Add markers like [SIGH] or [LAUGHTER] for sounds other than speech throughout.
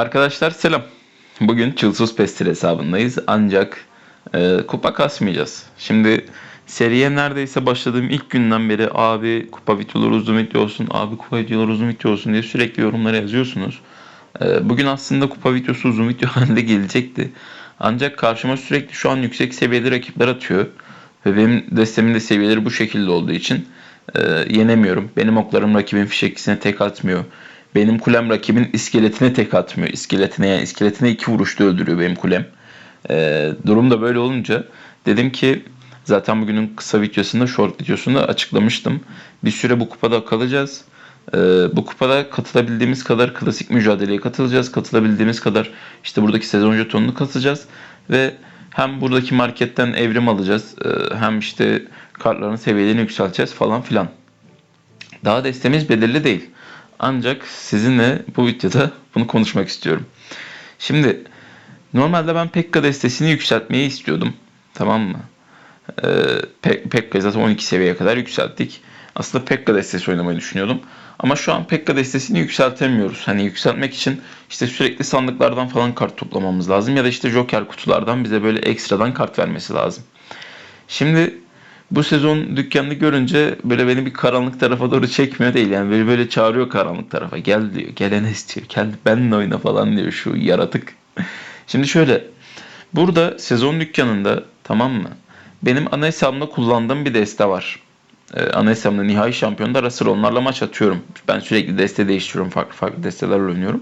Arkadaşlar selam. Bugün Çılsız Pestil hesabındayız ancak e, kupa kasmayacağız. Şimdi seriye neredeyse başladığım ilk günden beri abi kupa videoları uzun video olsun, abi kupa videoları uzun video olsun diye sürekli yorumlara yazıyorsunuz. E, bugün aslında kupa videosu uzun video [LAUGHS] halinde gelecekti. Ancak karşıma sürekli şu an yüksek seviyeli rakipler atıyor. Ve benim destemin de seviyeleri bu şekilde olduğu için e, yenemiyorum. Benim oklarım rakibin fişeklisine tek atmıyor. Benim kulem rakibin iskeletine tek atmıyor. İskeletine yani iskeletine iki vuruşta öldürüyor benim kulem. Ee, durum da böyle olunca dedim ki zaten bugünün kısa videosunda short videosunda açıklamıştım. Bir süre bu kupada kalacağız. Ee, bu kupada katılabildiğimiz kadar klasik mücadeleye katılacağız. Katılabildiğimiz kadar işte buradaki sezon jetonunu katacağız. Ve hem buradaki marketten evrim alacağız. ee, hem işte kartların seviyelerini yükselteceğiz falan filan. Daha destemiz belirli değil. Ancak sizinle bu videoda bunu konuşmak istiyorum. Şimdi normalde ben Pekka destesini yükseltmeyi istiyordum. Tamam mı? Ee, Pe- Pekka'yı zaten 12 seviyeye kadar yükselttik. Aslında Pekka destesi oynamayı düşünüyordum. Ama şu an Pekka destesini yükseltemiyoruz. Hani yükseltmek için işte sürekli sandıklardan falan kart toplamamız lazım. Ya da işte Joker kutulardan bize böyle ekstradan kart vermesi lazım. Şimdi bu sezon dükkanını görünce böyle beni bir karanlık tarafa doğru çekmiyor değil. Yani böyle böyle çağırıyor karanlık tarafa. Gel diyor. Gelene istiyor. Gel benimle oyna falan diyor şu yaratık. Şimdi şöyle. Burada sezon dükkanında tamam mı? Benim ana hesabımda kullandığım bir deste var. Ee, ana hesabımda nihai şampiyonda ara onlarla maç atıyorum. Ben sürekli deste değiştiriyorum. Farklı farklı destelerle oynuyorum.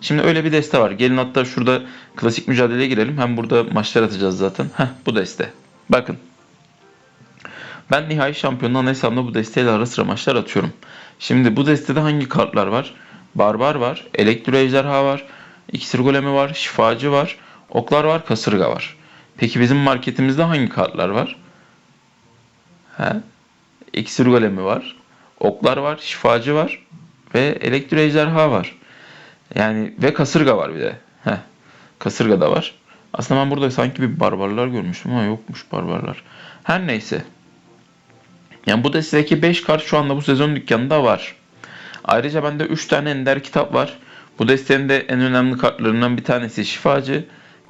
Şimdi öyle bir deste var. Gelin hatta şurada klasik mücadeleye girelim. Hem burada maçlar atacağız zaten. Heh bu deste. Bakın. Ben nihai şampiyonun ana hesabımda bu desteyle ara sıra maçlar atıyorum. Şimdi bu destede hangi kartlar var? Barbar var, Elektro Ejderha var, İksir Golemi var, Şifacı var, Oklar var, Kasırga var. Peki bizim marketimizde hangi kartlar var? He? İksir Golemi var, Oklar var, Şifacı var ve Elektro Ejderha var. Yani ve Kasırga var bir de. Heh. Kasırga da var. Aslında ben burada sanki bir barbarlar görmüştüm ama yokmuş barbarlar. Her neyse. Yani bu destedeki 5 kart şu anda bu sezon dükkanında var. Ayrıca bende 3 tane ender kitap var. Bu destenin de en önemli kartlarından bir tanesi şifacı,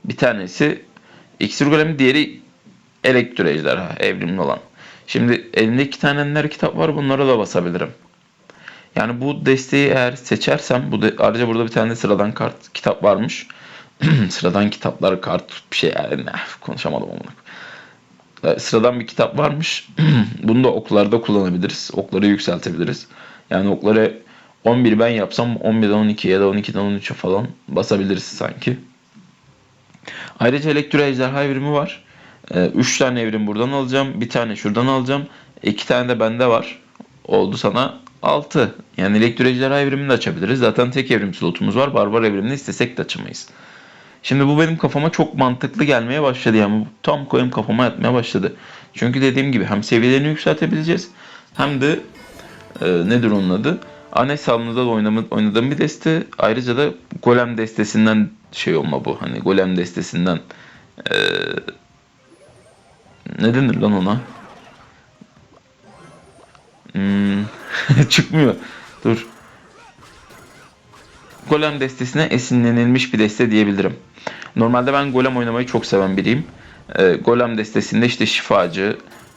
bir tanesi iksir golemi, diğeri elektro ejderha, evrimli olan. Şimdi elimde iki tane ender kitap var. Bunlara da basabilirim. Yani bu desteği eğer seçersem, bu de, ayrıca burada bir tane de sıradan kart kitap varmış. [CLEARS THROAT] sıradan kitaplar, kart bir şey yani konuşamadım onu. E, sıradan bir kitap varmış. [CLEARS THROAT] Bunu da oklarda kullanabiliriz. Okları yükseltebiliriz. Yani okları 11 ben yapsam 11'den 12 ya da 12'den 13'e falan basabiliriz sanki. Ayrıca elektro ejderha evrimi var. 3 tane evrim buradan alacağım. Bir tane şuradan alacağım. 2 tane de bende var. Oldu sana 6. Yani elektro ejderha evrimini de açabiliriz. Zaten tek evrim slotumuz var. Barbar evrimini istesek de açamayız. Şimdi bu benim kafama çok mantıklı gelmeye başladı. Yani tam koyum kafama yatmaya başladı. Çünkü dediğim gibi hem seviyelerini yükseltebileceğiz hem de e, nedir onun adı? Ana hesabımızda da oynadığım bir deste. Ayrıca da Golem destesinden şey olma bu. Hani Golem destesinden e, ne denir lan ona? Hmm, [LAUGHS] çıkmıyor. Dur. Golem destesine esinlenilmiş bir deste diyebilirim. Normalde ben golem oynamayı çok seven biriyim. Ee, golem destesinde işte şifacı,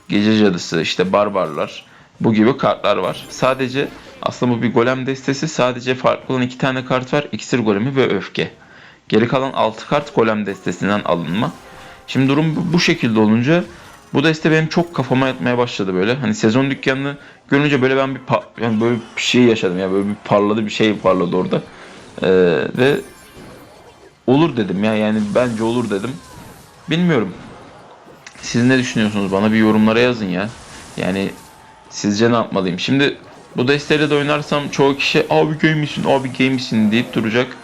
gece cadısı, işte barbarlar bu gibi kartlar var. Sadece aslında bu bir golem destesi. Sadece farklı olan iki tane kart var. İksir golemi ve öfke. Geri kalan 6 kart golem destesinden alınma. Şimdi durum bu- şekilde olunca bu deste benim çok kafama yatmaya başladı böyle. Hani sezon dükkanını görünce böyle ben bir yani böyle bir şey yaşadım ya böyle bir parladı bir şey parladı orada. Ee, ve olur dedim ya yani bence olur dedim. Bilmiyorum. Siz ne düşünüyorsunuz? Bana bir yorumlara yazın ya. Yani sizce ne yapmalıyım? Şimdi bu desteyle de oynarsam çoğu kişi abi gay misin, abi gay misin deyip duracak.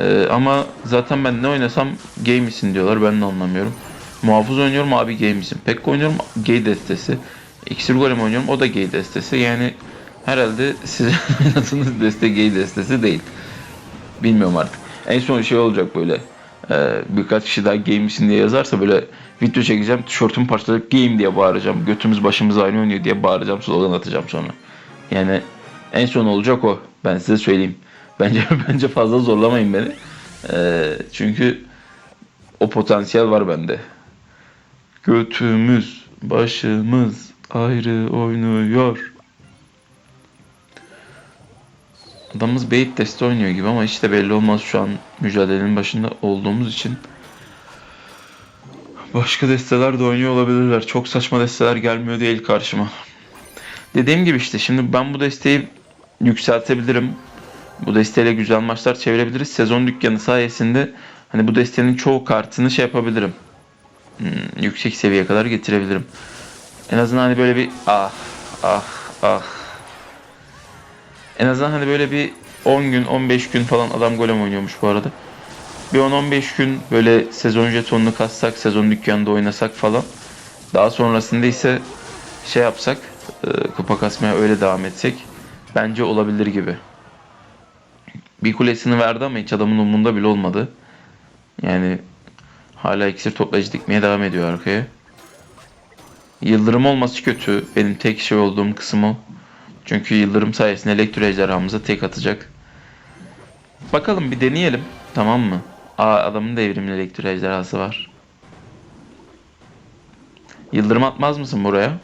Ee, ama zaten ben ne oynasam gay misin diyorlar. Ben de anlamıyorum. Muhafız oynuyorum abi gay misin? Pekka oynuyorum gay destesi. İksir golem oynuyorum o da gay destesi. Yani herhalde sizin [LAUGHS] oynadığınız deste gay destesi değil. Bilmiyorum artık. En son şey olacak böyle. e, birkaç kişi daha game misin diye yazarsa böyle video çekeceğim. Tişörtümü parçalayıp game diye bağıracağım. Götümüz başımız aynı oynuyor diye bağıracağım. Slogan atacağım sonra. Yani en son olacak o. Ben size söyleyeyim. [LAUGHS] Bence bence fazla zorlamayın beni. Ee, çünkü o potansiyel var bende. Götümüz, başımız ayrı oynuyor. Adamımız Beyt testi oynuyor gibi ama hiç de belli olmaz şu an mücadelenin başında olduğumuz için. Başka desteler de oynuyor olabilirler. Çok saçma desteler gelmiyor değil karşıma. Dediğim gibi işte şimdi ben bu desteği yükseltebilirim. Bu desteğiyle güzel maçlar çevirebiliriz. Sezon dükkanı sayesinde hani bu desteğin çoğu kartını şey yapabilirim. Hmm, yüksek seviyeye kadar getirebilirim. En azından hani böyle bir ah ah ah. En azından hani böyle bir 10 gün 15 gün falan adam golem oynuyormuş bu arada. Bir 10-15 gün böyle sezon jetonunu kassak, sezon dükkanında oynasak falan. Daha sonrasında ise şey yapsak, e, kupa kasmaya öyle devam etsek bence olabilir gibi. Bir kulesini verdi ama hiç adamın umurunda bile olmadı. Yani hala iksir toplayıcı dikmeye devam ediyor arkaya. Yıldırım olması kötü. Benim tek şey olduğum kısım o. Çünkü yıldırım sayesinde elektro ejderhamıza tek atacak. Bakalım bir deneyelim. Tamam mı? Aa adamın da evrimli elektro ejderhası var. Yıldırım atmaz mısın buraya?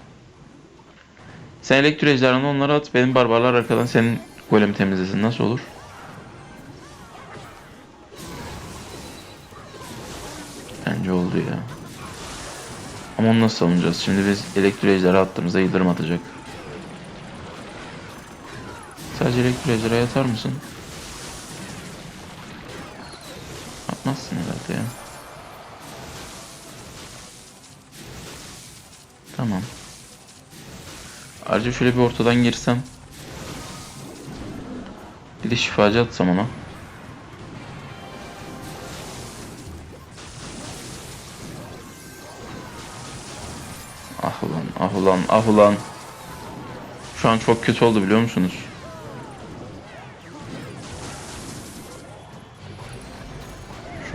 Sen elektro ejderhanı onlara at. Benim barbarlar arkadan senin golemi temizlesin. Nasıl olur? Bence oldu ya. Ama onu nasıl savunacağız? Şimdi biz elektro ejderha attığımızda yıldırım atacak. Sadece elektro ejderhaya atar mısın? Atmazsın herhalde ya. Tamam. Ayrıca şöyle bir ortadan girsem. Bir de şifacı atsam ona. Ah ulan, ah ulan, ah ulan. Şu an çok kötü oldu biliyor musunuz?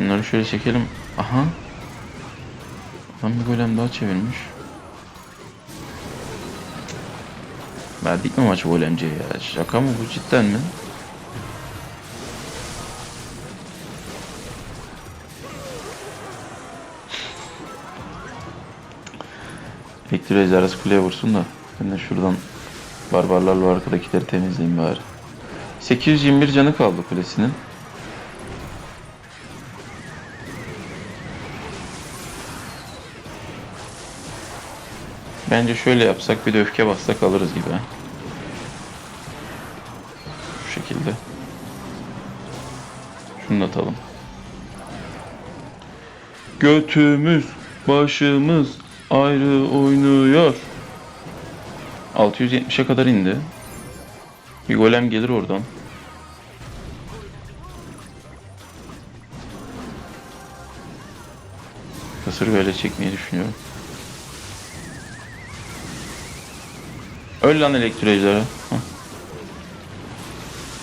Şunları şöyle çekelim. Aha. Adam bir golem daha çevirmiş. Verdik mi maçı golemciye ya? Şaka mı bu cidden mi? Elektro ejderhası kuleye vursun da ben de şuradan barbarlarla arkadakileri temizleyeyim bari. 821 canı kaldı kulesinin. Bence şöyle yapsak bir de öfke bassak alırız gibi. ha. Şu şekilde. Şunu atalım. Götümüz, başımız ayrı oynuyor. 670'e kadar indi. Bir golem gelir oradan. Kasırgayla çekmeyi düşünüyorum. Öl lan elektro ejderha. Hah.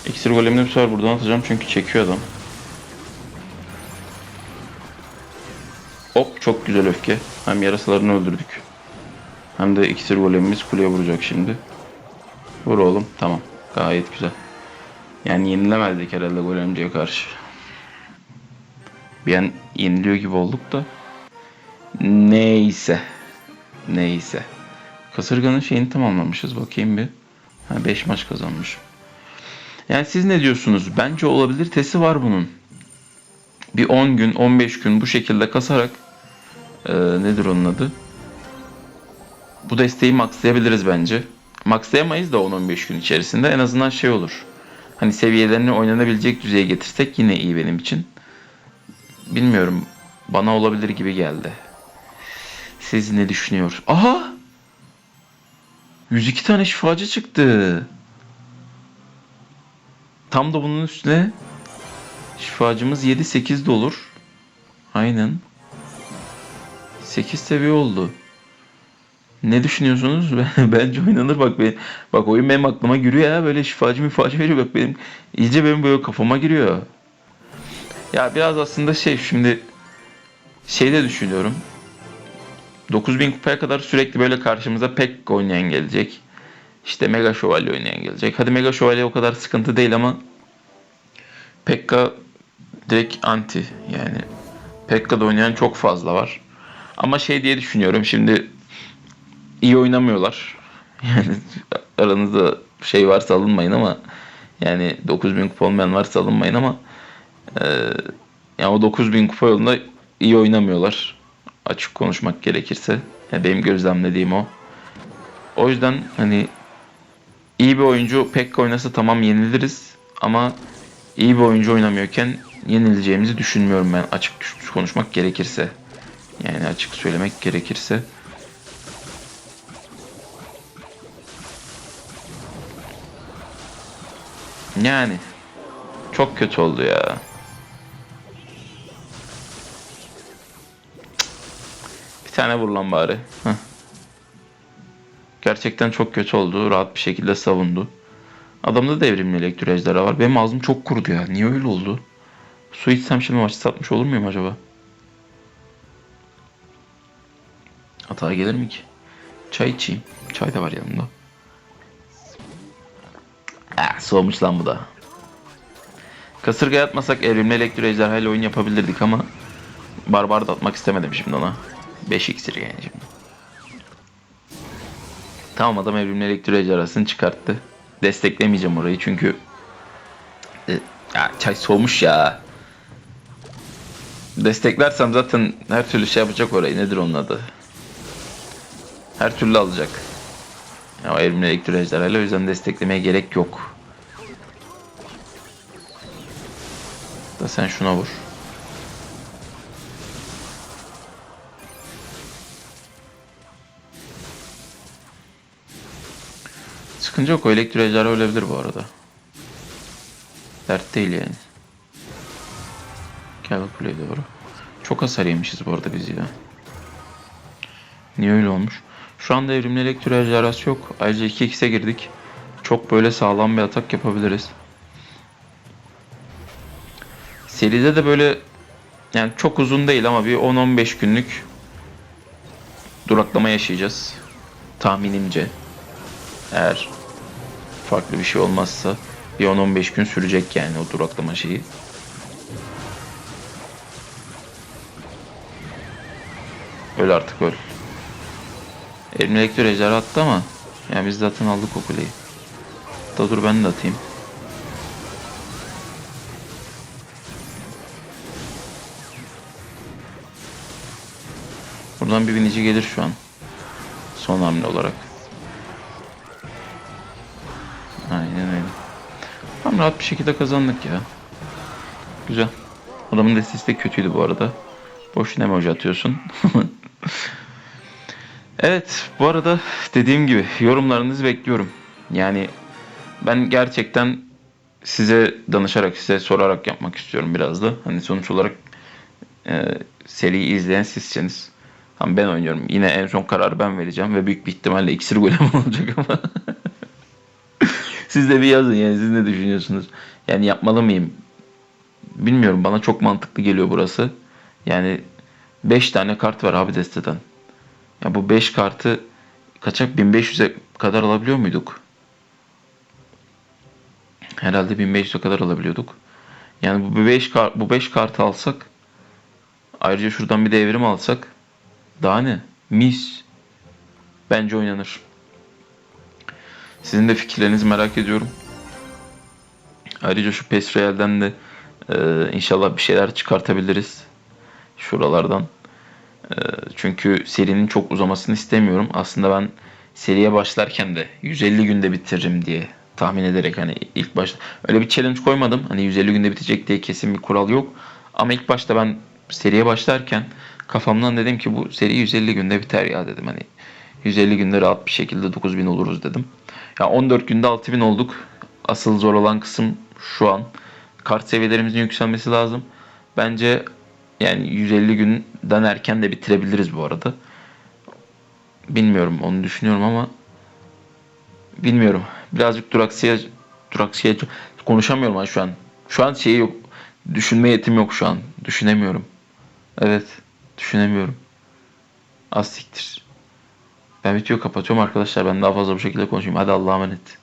İksir golemini bu sefer buradan atacağım çünkü çekiyor adam. Hop çok güzel öfke. Hem yarasalarını öldürdük. Hem de iksir golemimiz kuleye vuracak şimdi. Vur oğlum. Tamam. Gayet güzel. Yani yenilemezdik herhalde golemciye karşı. Bir an yeniliyor gibi olduk da. Neyse. Neyse. Kasırganın şeyini tamamlamışız. Bakayım bir. Ha 5 maç kazanmış. Yani siz ne diyorsunuz? Bence olabilitesi var bunun. Bir 10 gün, 15 gün bu şekilde kasarak e, nedir onun adı? Bu desteği maxlayabiliriz bence. Maxlayamayız da 10-15 gün içerisinde. En azından şey olur. Hani seviyelerini oynanabilecek düzeye getirsek yine iyi benim için. Bilmiyorum. Bana olabilir gibi geldi. Siz ne düşünüyorsunuz? Aha! 102 tane şifacı çıktı. Tam da bunun üstüne şifacımız 7-8 de olur. Aynen. 8 seviye oldu. Ne düşünüyorsunuz? [LAUGHS] Bence oynanır bak benim. Bak oyun benim aklıma giriyor ya böyle şifacı mifacı veriyor bak benim. iyice benim böyle kafama giriyor. Ya biraz aslında şey şimdi şey de düşünüyorum. 9000 kupaya kadar sürekli böyle karşımıza pek oynayan gelecek. İşte Mega Şövalye oynayan gelecek. Hadi Mega Şövalye o kadar sıkıntı değil ama Pekka direkt anti yani Pekka'da oynayan çok fazla var. Ama şey diye düşünüyorum şimdi iyi oynamıyorlar. [LAUGHS] Yani aranızda şey varsa alınmayın ama yani 9000 kupa olmayan varsa alınmayın ama e, yani o 9000 kupa yolunda iyi oynamıyorlar. Açık konuşmak gerekirse. Yani benim gözlemlediğim o. O yüzden hani iyi bir oyuncu Pekka oynasa tamam yeniliriz ama iyi bir oyuncu oynamıyorken yenileceğimizi düşünmüyorum ben açık konuşmak gerekirse. Yani açık söylemek gerekirse. Yani çok kötü oldu ya. Bir tane vur lan bari. Heh. Gerçekten çok kötü oldu. Rahat bir şekilde savundu. Adamda da evrimli elektro var. Benim ağzım çok kurudu ya. Niye öyle oldu? Su içsem şimdi maçı satmış olur muyum acaba? Hata gelir mi ki? Çay içeyim. Çay da var yanımda. Ah, soğumuş lan bu da. Kasırga atmasak evrimli elektro ejderha ile oyun yapabilirdik ama barbar da atmak istemedim şimdi ona. 5 iksir yani. Tamam adam evrimli elektro ejderhasını çıkarttı. Desteklemeyeceğim orayı çünkü e, ya çay soğumuş ya. Desteklersem zaten her türlü şey yapacak orayı. Nedir onun adı? Her türlü alacak. Ya evrimli elektro ejderhayla o yüzden desteklemeye gerek yok. Da sen şuna vur. Sıkıntı yok o elektro ejderha ölebilir bu arada. Dert değil yani. Gel kuleye doğru. Çok hasar yemişiz bu arada biz ya. Niye öyle olmuş? Şu anda evrimli elektro ejderhası yok. Ayrıca 2x'e girdik. Çok böyle sağlam bir atak yapabiliriz. Seride de böyle yani çok uzun değil ama bir 10-15 günlük duraklama yaşayacağız. Tahminimce. Eğer farklı bir şey olmazsa bir 10-15 gün sürecek yani o duraklama şeyi. Öl artık öl. Elimle elektro ejderha attı ama yani biz zaten aldık o kuleyi. Da dur ben de atayım. Buradan bir binici gelir şu an. Son hamle olarak. Tam rahat bir şekilde kazandık ya. Güzel. Adamın destesi de kötüydü bu arada. Boşuna emoji atıyorsun. [LAUGHS] evet bu arada dediğim gibi yorumlarınızı bekliyorum. Yani ben gerçekten size danışarak, size sorarak yapmak istiyorum biraz da. Hani sonuç olarak e, seriyi izleyen sizseniz. Hani ben oynuyorum. Yine en son kararı ben vereceğim ve büyük bir ihtimalle iksir golem [LAUGHS] olacak ama. Siz de bir yazın yani siz ne düşünüyorsunuz? Yani yapmalı mıyım? Bilmiyorum bana çok mantıklı geliyor burası. Yani 5 tane kart var abi desteden. Ya bu 5 kartı kaçak 1500'e kadar alabiliyor muyduk? Herhalde 1500'e kadar alabiliyorduk. Yani bu 5 kart bu 5 kartı alsak ayrıca şuradan bir de evrim alsak daha ne? Mis. Bence oynanır. Sizin de fikirlerinizi merak ediyorum. Ayrıca şu Pesreel'den de e, inşallah bir şeyler çıkartabiliriz. Şuralardan. E, çünkü serinin çok uzamasını istemiyorum. Aslında ben seriye başlarken de 150 günde bitiririm diye tahmin ederek hani ilk başta öyle bir challenge koymadım. Hani 150 günde bitecek diye kesin bir kural yok. Ama ilk başta ben seriye başlarken kafamdan dedim ki bu seri 150 günde biter ya dedim. Hani 150 günde rahat bir şekilde 9000 oluruz dedim. Ya 14 günde 6000 olduk. Asıl zor olan kısım şu an. Kart seviyelerimizin yükselmesi lazım. Bence yani 150 günden erken de bitirebiliriz bu arada. Bilmiyorum onu düşünüyorum ama bilmiyorum. Birazcık duraksıya duraksıya konuşamıyorum ha şu an. Şu an şeyi yok. Düşünme yetim yok şu an. Düşünemiyorum. Evet. Düşünemiyorum. Az siktir. Ben videoyu kapatıyorum arkadaşlar. Ben daha fazla bu şekilde konuşayım. Hadi Allah'a emanet.